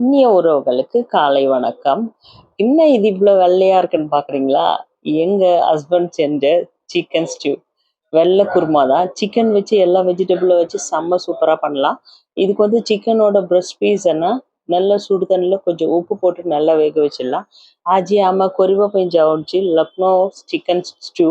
இனிய உறவுகளுக்கு காலை வணக்கம். என்ன இது இவ்வளோ வெள்ளையா இருக்குன்னு பாக்குறீங்களா? எங்க ஹஸ்பண்ட் செஞ்ச சிக்கன் ஸ்டூ வெள்ளை குருமா தான். சிக்கன் வச்சு எல்லா வெஜிடபிளும் வச்சு செம்ம சூப்பரா பண்ணலாம். இதுக்கு வந்து சிக்கனோட பிரஸ்ட் பீஸ்னா நல்ல சுடு தண்ணியில் கொஞ்சம் உப்பு போட்டு நல்லா வேக வச்சிடலாம். ஆஜி ஆமாம் கொரிவா பெஞ்சு ஆச்சு லக்னோ சிக்கன் ஸ்டூ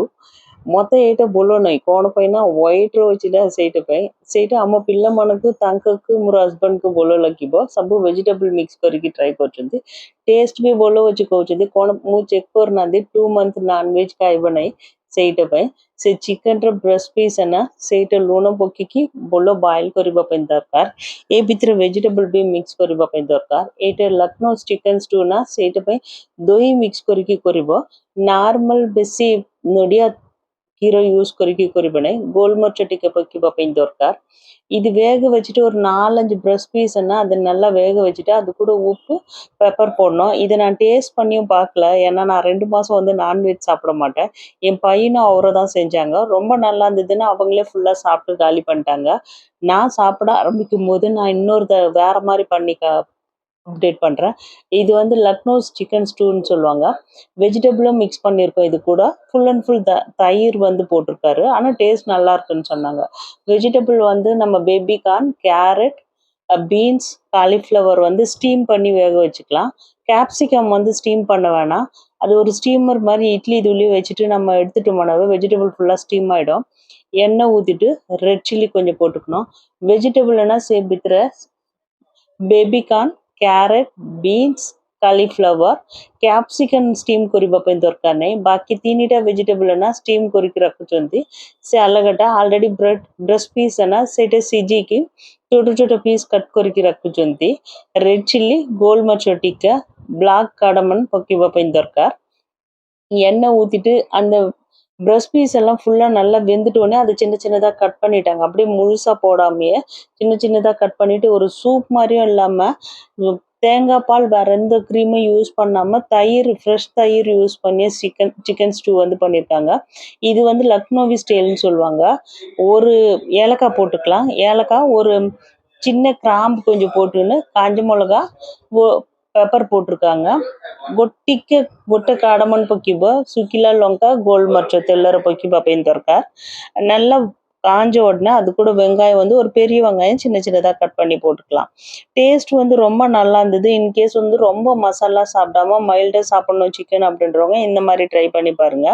ମତେ ଏଇଟା ଭଲ ନାହିଁ କ'ଣ ପାଇଁ ନା ହ୍ୱାଇଟ୍ ରହୁଛି ନା ସେଇଟା ପାଇଁ ସେଇଟା ଆମ ପିଲାମାନଙ୍କୁ ତାଙ୍କକୁ ମୋର ହଜବେଣ୍ଡକୁ ଭଲ ଲାଗିବ ସବୁ ଭେଜିଟେବଲ୍ ମିକ୍ସ କରିକି ଟ୍ରାଏ କରୁଛନ୍ତି ଟେଷ୍ଟ ବି ଭଲ ଅଛି କହୁଛନ୍ତି କ'ଣ ମୁଁ ଚେକ୍ କରିନାହାନ୍ତି ଟୁ ମନ୍ଥ ନନଭେଜ୍ ଖାଇବ ନାହିଁ ସେଇଟା ପାଇଁ ସେ ଚିକେନର ବ୍ରେଷ୍ଟ ପିସ୍ ନା ସେଇଟା ଲୁଣ ପକେଇକି ଭଲ ବଏଲ୍ କରିବା ପାଇଁ ଦରକାର ଏ ଭିତରେ ଭେଜିଟେବଲ୍ ବି ମିକ୍ସ କରିବା ପାଇଁ ଦରକାର ଏଇଟା ଲକ୍ଷ୍ନୌ ଚିକେନ୍ ଷ୍ଟୁ ନା ସେଇଟା ପାଇଁ ଦହି ମିକ୍ସ କରିକି କରିବ ନର୍ମାଲ ବେଶୀ ନଡ଼ିଆ హీరో యూస్ కొరికి కొరిబినాయి గోల్ ముచ్చటికి பார்ப்பீங்க దొరకారు இது வேக வச்சுட்டு ஒரு நாலஞ்சு ப்ரெஷ் பீஸ்ன்னா அது நல்லா வேக வச்சுட்டு அது கூட உப்பு பெப்பர் போடணும். இதை நான் டேஸ்ட் பண்ணியும் பார்க்கல. ஏன்னா நான் ரெண்டு மாதம் வந்து நான்வெஜ் சாப்பிட மாட்டேன். என் பையனும் அவரை தான் செஞ்சாங்க. ரொம்ப நல்லா இருந்ததுன்னு அவங்களே ஃபுல்லாக சாப்பிட்டு காலி பண்ணிட்டாங்க. நான் சாப்பிட ஆரம்பிக்கும் போது நான் இன்னொரு த வேற மாதிரி பண்ணி அப்டேட் பண்ணுறேன் இது வந்து லக்னோஸ் சிக்கன் ஸ்டூன்னு சொல்லுவாங்க. வெஜிடபிளும் மிக்ஸ் பண்ணியிருக்கோம் இது கூட. ஃபுல் அண்ட் ஃபுல் த தயிர் வந்து போட்டிருக்காரு. ஆனால் டேஸ்ட் நல்லா இருக்குன்னு சொன்னாங்க. வெஜிடபிள் வந்து நம்ம baby corn carrot beans cauliflower வந்து ஸ்டீம் பண்ணி வேக வச்சுக்கலாம். கேப்சிகம் வந்து ஸ்டீம் பண்ண வேணாம். அது ஒரு ஸ்டீமர் மாதிரி இட்லி துளி வச்சுட்டு நம்ம எடுத்துகிட்டு போனாவே வெஜிடபிள் ஃபுல்லாக ஸ்டீம் ஆகிடும் எண்ணெய் ஊற்றிட்டு ரெட் சில்லி கொஞ்சம் போட்டுக்கணும். வெஜிடபிள்னா சேபித்துற baby corn carrot beans cauliflower capsicum steam ಕೊರಿಬಾಪೈನ್ ದೊರಕನೆ ಬಾಕಿ ತಿನಿಟ ವೆಜಿಟೇಬಲ್ ಅನ್ನ ಸ್ಟೀಮ್ ಕೊರಿಕಿ ರಕ್ಕುಚೊಂದಿ ಸೆ ಅಲ್ಲಗಟ ಆಲ್ರೆಡಿ ಬ್ರೆಡ್ ಡ್ರೆಸ್ ಪೀಸ್ ಅನ್ನ ಸೇಟೆ ಸಿಜಿకి చోటు చోటు పీస్ కట్ కొరికి రక్కుచుంది రెడ్ చిల్లీ గోల్ మచోటిక బ్లాక్ కాడమన్ పొక్కివపైన దొరకార్ எண்ணெய் ஊற்றிட்டு அந்த ப்ரஷ் பீஸ் எல்லாம் ஃபுல்லாக நல்லா வெந்துட்டோடனே அதை சின்ன சின்னதாக கட் பண்ணிட்டாங்க. அப்படியே முழுசாக போடாமையே சின்ன சின்னதாக கட் பண்ணிவிட்டு ஒரு சூப் மாதிரியும் இல்லாமல் தேங்காய் பால் வேற எந்த க்ரீமும் யூஸ் பண்ணாமல் தயிர் ஃப்ரெஷ் தயிர் யூஸ் பண்ணி சிக்கன் சிக்கன் ஸ்டூ வந்து பண்ணியிருக்காங்க இது வந்து லக்னோவி ஸ்டைல்னு சொல்லுவாங்க. ஒரு ஏலக்காய் போட்டுக்கலாம். ஏலக்காய் ஒரு சின்ன கிராம்பு கொஞ்சம் போட்டுன்னு காஞ்ச மிளகா பேப்பர் போட்டிருக்காங்க. గొట్టికి గొట్ట காடமன் పొక్కిబ சுக்கிலா లొంక గోల్డ్ మర్చ తెల్లర పొక్కి పైన దొరకారు நல்லா காஞ்ச உடனே அது கூட வெங்காயம் வந்து ஒரு பெரிய வெங்காயம் சின்ன சின்னதாக கட் பண்ணி போட்டுக்கலாம். டேஸ்ட் வந்து ரொம்ப நல்லா இருந்தது. இன்கேஸ் வந்து ரொம்ப மசாலா சாப்பிடாம மைல்டாக சாப்பிடணும் சிக்கன் அப்படின்றவங்க இந்த மாதிரி ட்ரை பண்ணி பாருங்க.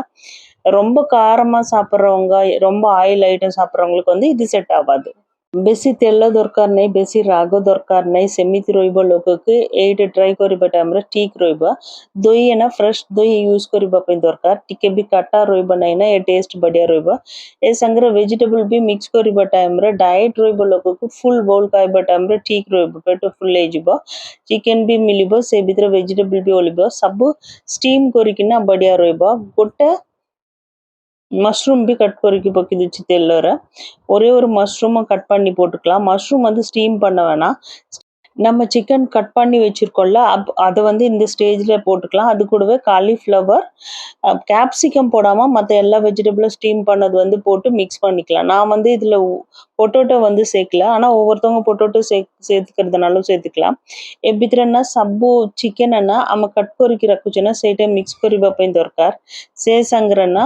ரொம்ப காரமாக சாப்பிட்றவங்க ரொம்ப ஆயில் ஐட்டம் சாப்பிட்றவங்களுக்கு வந்து இது செட் ஆகாது. बेसि तेल दरकार नहीं, बेसि राग दरकार नहीं, सेमती रोब लोक के ये ड्राई करेंगे ठीक रोब दही है ना फ्रेश दही यूज़ करने दरकार, टिके भी कटा रोब ना, ये टेस्ट बढ़िया रोब ए संगे वेजिटेबल भी मिक्स करने टाइम डाएट रोब लोक को फुल बोल खाइब टाइम ठीक रोब पेट फुल चिकेन भी मिले से भितर वेजिटेबल भी ओल्ल सब स्टीम करना बढ़िया रोब गोटे மஷ்ரூம் பி கட் பொறுக்கி பொக்கிதுச்சு தெல்லரை ஒரே ஒரு மஷ்ரூமை கட் பண்ணி போட்டுக்கலாம். மஷ்ரூம் வந்து ஸ்டீம் பண்ண வேணாம். நம்ம சிக்கன் கட் பண்ணி வச்சுருக்கோம்ல அப் அதை வந்து இந்த ஸ்டேஜில் போட்டுக்கலாம். அது கூடவே காலிஃப்ளவர் கேப்சிகம் போடாமல் மற்ற எல்லா வெஜிடபிளும் ஸ்டீம் பண்ணது வந்து போட்டு மிக்ஸ் பண்ணிக்கலாம். நான் வந்து இதில் பொட்டோட்டோ வந்து சேர்க்கல. ஆனால் ஒவ்வொருத்தவங்க பொட்டோட்டோ சே சேர்த்துக்கிறதுனாலும் சேர்த்துக்கலாம். ఎబ్బిత్రన్నా సబ్బు చికెన్ అన్న ఆమె కట్కొరికి రక్కుచిన மிக்ஸ் మిక్స్ కొరిబపోయిన దొరకార్ సేసంగ్రన్న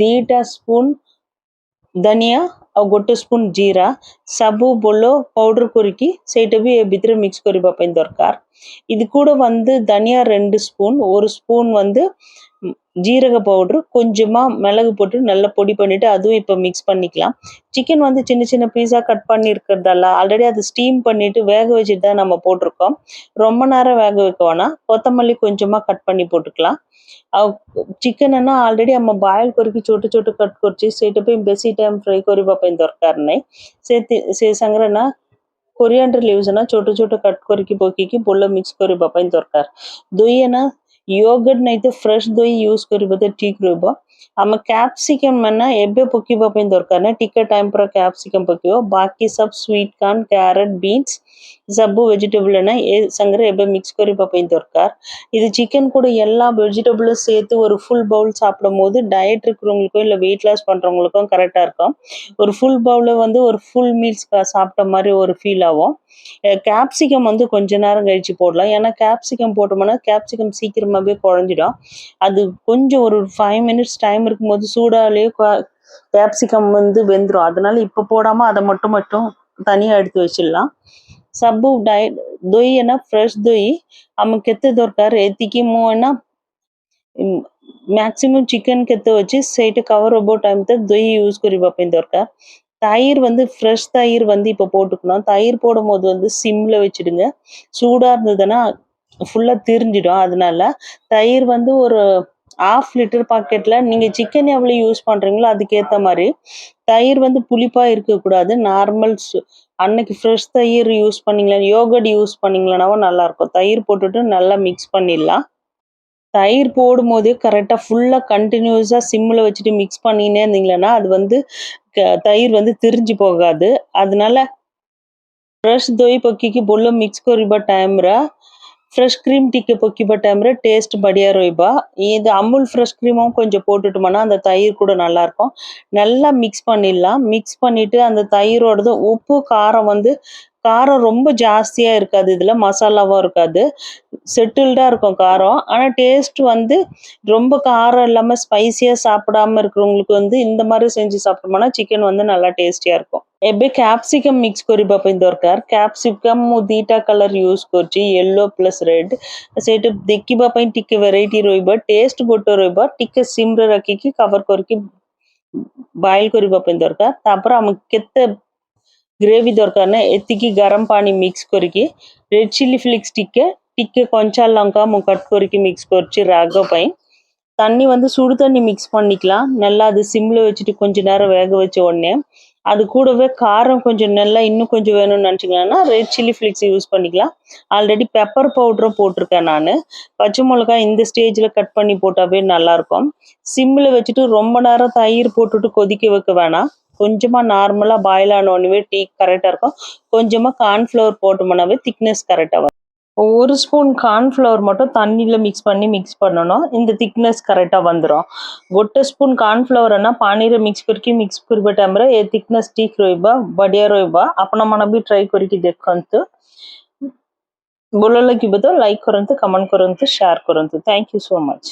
தீட்டா ஸ்பூன் தனியா ଦରକାର ସେ ସାଙ୍ଗରେ ନା ଦୁଇଟା ସ୍ପୁନ୍ ଧନିଆ ଆଉ ଗୋଟେ ସ୍ପୁନ୍ ଜିରା ସବୁ ବୋଲ பவுடர் କରିକି ସେଇଟା ବି ଏ ଭିତରେ மிக்ஸ் କରିବା ପାଇଁ ଦରକାର இது கூட வந்து தனியா ரெண்டு ஸ்பூன் ஒரு ஸ்பூன் வந்து ம், ஜீரக பவுட்ரு கொஞ்சமாக மிளகு போட்டு நல்லா பொடி பண்ணிவிட்டு அதுவும் இப்போ மிக்ஸ் பண்ணிக்கலாம். சிக்கன் வந்து சின்ன சின்ன பீஸாக கட் பண்ணியிருக்கிறதால ஆல்ரெடி அது ஸ்டீம் பண்ணிவிட்டு வேக வச்சுட்டு தான் நம்ம போட்டிருக்கோம். ரொம்ப நேரம் வேக வைக்க வேணாம். கொத்தமல்லி கொஞ்சமாக கட் பண்ணி போட்டுக்கலாம். చికెన్ ఆల్రెడీ అమ్మ బాయిల్ కొరికి చోటు சொட்டு కట్ కొరిచి సేటపై బెసి టైం ఫ్రై కొరి పాపైన దొరకారన్నాయి సే సే సంగ్రహణ కొరియాండర్ లీవ్స్ అన్న చోటు చోటు కట్ కొరికి పొక్కికి బొల్ల మిక్స్ కొరి పాపైన దొరకారు దొయ్యన yogurt na ite fresh doi use kori bada tea kroba આમાં કેપ્સિકમ అన్న ఎబ్బే పొక్కి పోయిన దొరకన టిక్క టైం ప్రో క్యాప్సికమ్ పొక్కివో బాకీ సబ్ స్వీట్ కార్న్ క్యారెట్ బీన్స్ సబ్బు వెజిటబుల్ అన్న ఏ సంగ్రహ ఎబ్బే மிக்ஸ் கறி போய் దొరకాர் இது சிக்கன் கூட எல்லா வெஜிடபிளும் சேர்த்து ஒரு ஃபுல் பவுல் சாப்பிடும் போது டயட் இருக்கிறவங்களுக்கும் இல்லை வெயிட் லாஸ் பண்ணுறவங்களுக்கும் கரெக்டாக இருக்கும். ஒரு ஃபுல் பவுல வந்து ஒரு ஃபுல் மீல்ஸ் சாப்பிட்ட மாதிரி ஒரு ஃபீல் ஆகும். கேப்சிகம் வந்து கொஞ்ச நேரம் கழிச்சு போடலாம். ஏன்னா கேப்சிகம் போட்டோம்னா கேப்சிகம் சீக்கிரமாகவே குழஞ்சிடும். அது கொஞ்சம் ஒரு ஃபைவ் மினிட்ஸ் டைம் டைம் இருக்கும்போது சூடாலேயே கேப்சிகம் வந்து வெந்துடும் அதனால இப்போ போடாமல் அதை மட்டும் மட்டும் தனியாக எடுத்து வச்சிடலாம். சப்பு ಡೈ ದೊಯ್ಯನ ஃப்ரெஷ் தொய். ಆಮ ಕೆತ್ತೆ ದೊರಕಾರ ಎತ್ತಿಗೆ ಮೂವನ ಮ್ಯಾಕ್ಸಿಮಮ್ சிக்கன் ಕೆತ್ತೆ வச்சு சைட்டு கவர் ಒಬ್ಬೋ ಟೈಮ್ ತ ದೊಯ್ಯಿ ಯೂಸ್ ಕರಿ ಬಾಪಿನ ದೊರಕಾರ தயிர் வந்து ஃப்ரெஷ் தயிர் வந்து இப்போ போட்டுக்கணும். தயிர் போடும் போது வந்து சிம்மில் வச்சுடுங்க. சூடாக இருந்ததுன்னா ஃபுல்லாக திரிஞ்சிடும். அதனால தயிர் வந்து ஒரு ஆஃப் லிட்டர் பாக்கெட்டில் நீங்கள் சிக்கன் எவ்வளோ யூஸ் பண்ணுறீங்களோ அதுக்கேற்ற மாதிரி தயிர் வந்து புளிப்பாக இருக்கக்கூடாது. நார்மல் அன்னைக்கு ஃப்ரெஷ் தயிர் யூஸ் பண்ணிங்களா யோகட் யூஸ் பண்ணிங்களேனாவோ நல்லாயிருக்கும். தயிர் போட்டுட்டு நல்லா மிக்ஸ் பண்ணிடலாம். தயிர் போடும்போது கரெக்டாக ஃபுல்லாக கண்டினியூஸாக சிம்மில் வச்சுட்டு மிக்ஸ் பண்ணினே இருந்தீங்களன்னா அது வந்து தயிர் வந்து திரிஞ்சு போகாது. அதனால ஃப்ரெஷ் தோய் பக்கிக்கு பொல்ல மிக்ஸ் கரிபா டைம்ரா ஃப்ரெஷ் க்ரீம் டீக்கு பொக்கி பட்டாமரு டேஸ்ட் படியா ரூபா இது அமுல் ஃப்ரெஷ் க்ரீமும் கொஞ்சம் போட்டுட்டோம்னா அந்த தயிர் கூட நல்லாயிருக்கும். நல்லா மிக்ஸ் பண்ணிடலாம். மிக்ஸ் பண்ணிவிட்டு அந்த தயிரோடது உப்பு காரம் வந்து காரம் ரொம்ப ஜாஸ்தியாக இருக்காது இதில் மசாலாவும் இருக்காது. செட்டில்டாக இருக்கும் காரம். ஆனால் டேஸ்ட் வந்து ரொம்ப காரம் இல்லாமல் ஸ்பைஸியாக சாப்பிடாம இருக்கிறவங்களுக்கு வந்து இந்த மாதிரி செஞ்சு சாப்பிட்டோம்னா சிக்கன் வந்து நல்லா டேஸ்டியாக இருக்கும். এবে ক্যাপসিকাম মিক্স করা দরকার ক্যাপসিকাম মু দুইটা কালার ইউজ করছি ইয়েলো প্লাস রেড সেটা দেখা টিকে ভেরাইটি রহব টেস্ট গোটে রহব টিকে সিম্রে রাখিকি பாயில் করি বয়েল করা দরকার তারপর আমি কেতে గ్రేవీ దొరకనే ఎత్తికి గరం పానీ మిక్స్ కొరికి రెడ్ చిల్లీ ఫ్లిక్స్ టిక్కే టిక్కే கொஞ்சம் லங்கா கட் கொறுக்கி மிக்ஸ் கொறிச்சு ரக பை தண்ணி வந்து சுடு தண்ணி மிக்ஸ் பண்ணிக்கலாம் நல்லா அது சிம்மில் வச்சுட்டு கொஞ்ச நேரம் வேக வச்ச உடனே அது கூடவே காரம் கொஞ்சம் நல்லா இன்னும் கொஞ்சம் வேணும்னு நினச்சிக்கலாம்னா ரெட் சில்லி ஃப்ளிக்ஸ் யூஸ் பண்ணிக்கலாம் ஆல்ரெடி பெப்பர் பவுடரும் போட்டிருக்கேன் நான் பச்சை மிளகாய் இந்த ஸ்டேஜில் கட் பண்ணி போட்டாவே நல்லாயிருக்கும் சிம்மில் வச்சுட்டு ரொம்ப நேரம் தயிர் போட்டுட்டு கொதிக்க வைக்க வேணாம் கொஞ்சமாக நார்மலாக பாயில் ஆனோடனே டீ கரெக்டாக இருக்கும். கொஞ்சமாக கார்ன்ஃப்ளவர் போட்டோம்னாவே திக்னஸ் கரெக்டாக வரும். ஒரு ஸ்பூன் கார்ன்ஃப்ளவர் மட்டும் தண்ணியில் மிக்ஸ் பண்ணி மிக்ஸ் பண்ணணும் இந்த திக்னஸ் கரெக்டாக வந்துடும் ஒட்டு ஸ்பூன் கார்ன்ஃப்ளవర్னா ಪಾನೀರ ಮಿಕ್ಸ್ ಕುರಿಕಿ ಮಿಕ್ಸ್ ಕುರಿಬಿಟ್ಟಂದ್ರೆ ಏ ತಿಕ್ನೆಸ್ ಟೀಕ್ ರೋಯ್ಬ ಬಡಿಯ ರೋಯ್ಬ ಅಪ್ಪನ ಮನ ಬಿ ಟ್ರೈ ட்ரை ದೇಖಂತು ಬೋಲಲಕ್ಕೆ ಬದ ಲೈಕ್ ಕೊರಂತು ಕಮೆಂಟ್ ಕೊರಂತು ಶೇರ್ ಕೊರಂತು ಥ್ಯಾಂಕ್ ಯು ಸೋ மச்